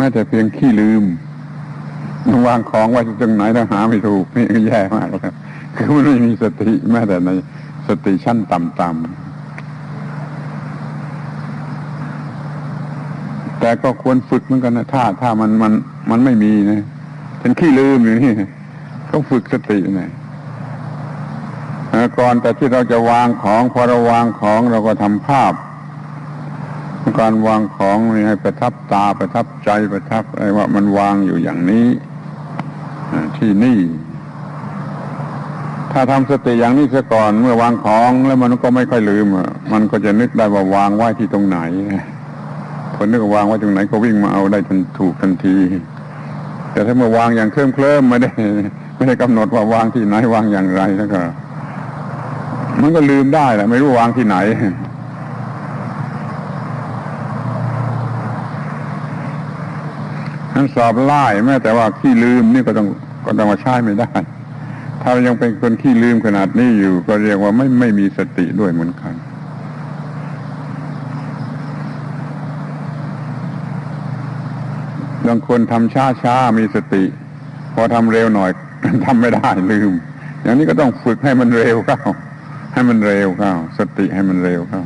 แม้แต่เพียงขี้ลืมวางของไว้ตรงไหนถ้าหาไม่ถูกนี่ก็แย่มากแล้วคือมันไม่มีสติแม้แต่ในสติชั้นต่ำๆแต่ก็ควรฝึกเหมือนกันนะถ้าถ้ามันมันมันไม่มีนะเป็นขี้ลืมอยู่นี่ก็ฝึกสติหน่อยก่อนแต่ที่เราจะวางของพอเราวางของเราก็ทำภาพ การวางของนี่ให้ประทับตาประทับใจประทับอะไรว่ามันวางอยู่อย่างนี้ที่นี่ ถ้าทำสติอย่างนี้ซะก่อน เมื่อวางของแล้วมันก็ไม่ค่อยลืมมันก็จะนึกได้ว่าวางไว้ที่ตรงไหนคนนึกวาวางไว้ตรงไหนก็วิ่งมาเอาได้ทันถูกทันที แต่ถ้าเมื่อวางอย่างเคลิ้มเคลิ้มไม่ได้ ไม่ได้กำหนดว่าวางที่ไหนวางอย่างไรแล้วก็ มันก็ลืมได้แหละไม่รู้วางที่ไหน นั้นสอบไล่แม้แต่ว่าขี้ลืมนี่ก็ต้องก็ต้องมาใช้ไม่ได้ ถ้ายังเป็นคนขี้ลืมขนาดนี้อยู่ ก็เรียกว่าไม่ไม่มีสติด้วยเหมือนกันบางคนทำช้าช้ามีสติ พอทำเร็วหน่อยทำไม่ได้ลืม อย่างนี้ก็ต้องฝึกให้มันเร็วเข้าให้มันเร็วเข้าสติให้มันเร็วเข้า